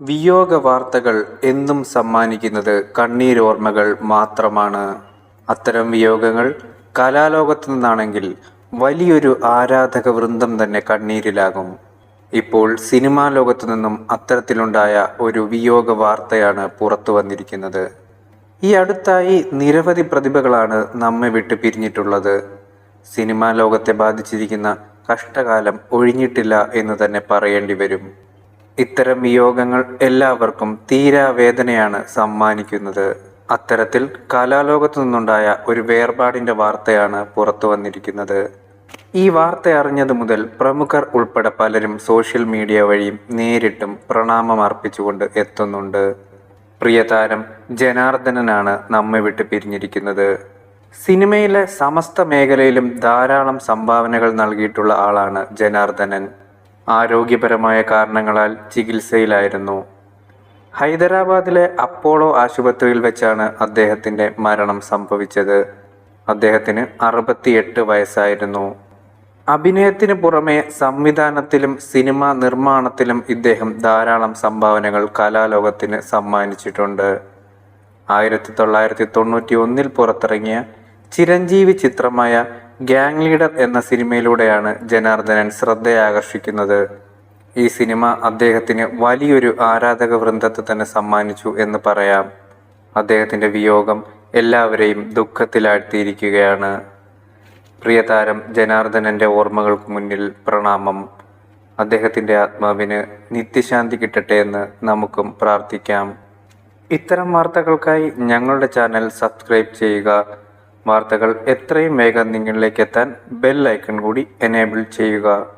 വിയോഗ വാർത്തകൾ എന്നും സമ്മാനിക്കുന്നത് കണ്ണീരോർമ്മകൾ മാത്രമാണ്. അത്തരം വിയോഗങ്ങൾ കലാലോകത്തു നിന്നാണെങ്കിൽ വലിയൊരു ആരാധക വൃന്ദം തന്നെ കണ്ണീരിലാകും. ഇപ്പോൾ സിനിമാ ലോകത്തു നിന്നും അത്തരത്തിലുണ്ടായ ഒരു വിയോഗ വാർത്തയാണ് പുറത്തു വന്നിരിക്കുന്നത്. ഈ അടുത്തായി നിരവധി പ്രതിഭകളാണ് നമ്മെ വിട്ട് പിരിഞ്ഞിട്ടുള്ളത്. സിനിമാ ലോകത്തെ ബാധിച്ചിരിക്കുന്ന കഷ്ടകാലം ഒഴിഞ്ഞിട്ടില്ല എന്ന് തന്നെ പറയേണ്ടി വരും. ഇത്തരം വിയോഗങ്ങൾ എല്ലാവർക്കും തീരാവേദനയാണ് സമ്മാനിക്കുന്നത്. അത്തരത്തിൽ കലാലോകത്തു നിന്നുണ്ടായ ഒരു വേർപാടിന്റെ വാർത്തയാണ് പുറത്തു വന്നിരിക്കുന്നത്. ഈ വാർത്ത അറിഞ്ഞതു മുതൽ പ്രമുഖർ ഉൾപ്പെടെ പലരും സോഷ്യൽ മീഡിയ വഴിയും നേരിട്ടും പ്രണാമം അർപ്പിച്ചുകൊണ്ട് എത്തുന്നുണ്ട്. പ്രിയതാരം ജനാർദ്ദനനാണ് നമ്മെ വിട്ട് പിരിഞ്ഞിരിക്കുന്നത്. സിനിമയിലെ സമസ്ത മേഖലയിലും ധാരാളം സംഭാവനകൾ നൽകിയിട്ടുള്ള ആളാണ് ജനാർദ്ദനൻ. ആരോഗ്യപരമായ കാരണങ്ങളാൽ ചികിത്സയിലായിരുന്നു. ഹൈദരാബാദിലെ അപ്പോളോ ആശുപത്രിയിൽ വെച്ചാണ് അദ്ദേഹത്തിന്റെ മരണം സംഭവിച്ചത്. അദ്ദേഹത്തിന് അറുപത്തിയെട്ട് വയസ്സായിരുന്നു. അഭിനയത്തിന് പുറമെ സംവിധാനത്തിലും സിനിമ നിർമ്മാണത്തിലും ഇദ്ദേഹം ധാരാളം സംഭാവനകൾ കലാലോകത്തിന് സമ്മാനിച്ചിട്ടുണ്ട്. ആയിരത്തി തൊള്ളായിരത്തി തൊണ്ണൂറ്റി ഒന്നിൽ പുറത്തിറങ്ങിയ ചിരഞ്ജീവി ചിത്രമായ ഗ്യാങ് ലീഡർ എന്ന സിനിമയിലൂടെയാണ് ജനാർദ്ദനൻ ശ്രദ്ധയാകർഷിക്കുന്നത്. ഈ സിനിമ അദ്ദേഹത്തിന് വലിയൊരു ആരാധക വൃന്ദത്തെ തന്നെ സമ്മാനിച്ചു എന്ന് പറയാം. അദ്ദേഹത്തിന്റെ വിയോഗം എല്ലാവരെയും ദുഃഖത്തിലാഴ്ത്തിയിരിക്കുകയാണ്. പ്രിയതാരം ജനാർദ്ദനന്റെ ഓർമ്മകൾക്ക് മുന്നിൽ പ്രണാമം. അദ്ദേഹത്തിന്റെ ആത്മാവിന് നിത്യശാന്തി കിട്ടട്ടെ എന്ന് നമുക്കും പ്രാർത്ഥിക്കാം. ഇത്തരം വാർത്തകൾക്കായി ഞങ്ങളുടെ ചാനൽ സബ്സ്ക്രൈബ് ചെയ്യുക. വാർത്തകൾ എത്രയും വേഗം നിങ്ങളിലേക്ക് എത്താൻ ബെൽ ഐക്കൺ കൂടി എനേബിൾ ചെയ്യുക.